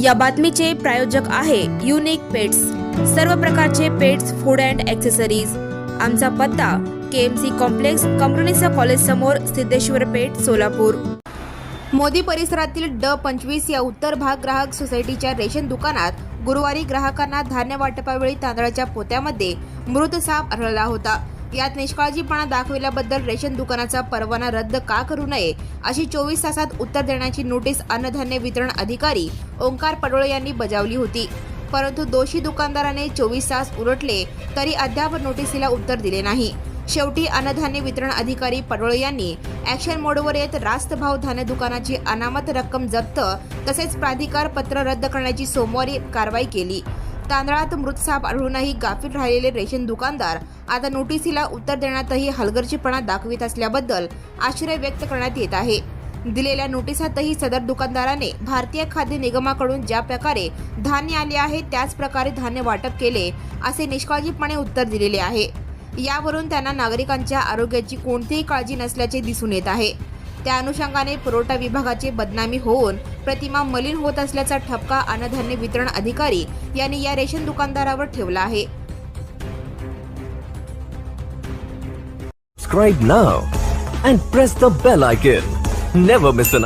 या बातमीचे प्रायोजक आहे युनिक पेट्स सर्व प्रकारचे पेट्स फूड अँड ॲक्सेसरीज आमचा पत्ता के एम सी कॉम्प्लेक्स कंपनीचा कॉलेज समोर सिद्धेश्वर पेठ सोलापूर. मोदी परिसरातील ड पंचवीस या उत्तर भाग ग्राहक सोसायटीच्या रेशन दुकानात गुरुवारी ग्राहकांना धान्य वाटपावेळी तांदळाच्या पोत्यामध्ये मृत साप आढळला होता. यात निष्काळजीपणा दाखविल्याबद्दल रेशन दुकानाचा परवाना रद्द का करू नये अशी चोवीस तासात उत्तर देण्याची नोटीस अन्नधान्य वितरण अधिकारी ओंकार पडोळे यांनी बजावली होती. परंतु दोषी दुकानदाराने चोवीस तास उलटले तरी अद्याप नोटीसीला उत्तर दिले नाही. शेवटी अन्नधान्य वितरण अधिकारी पडोळे यांनी ॲक्शन मोडवर येत रास्त भाव धान्य दुकानाची अनामत रक्कम जप्त तसेच प्राधिकार पत्र रद्द करण्याची सोमवारी कारवाई केली. तांदळात मृत साप आढळूनही गाफील राहिलेले रेशन दुकानदार आता नोटीसीला उत्तर देण्यातही हलगर्जीपणा दाखवित असल्याबद्दल आश्चर्य व्यक्त करण्यात येत आहे. दिलेल्या नोटिसातही सदर दुकानदाराने भारतीय खाद्य निगमाकडून ज्या प्रकारे धान्य आले आहे त्याच प्रकारे धान्य वाटप केले असे निष्काळजीपणे उत्तर दिलेले आहे. यावरून त्यांना नागरिकांच्या आरोग्याची कोणतीही काळजी नसल्याचे दिसून येत आहे. त्या अनुषंगाने पुरवठा विभागाची बदनामी होऊन प्रतिमा मलिन होत असल्याचा ठपका अन्नधान्य वितरण अधिकारी यांनी या रेशन दुकानदारावर ठेवला आहे Subscribe now and press the bell icon. Never miss an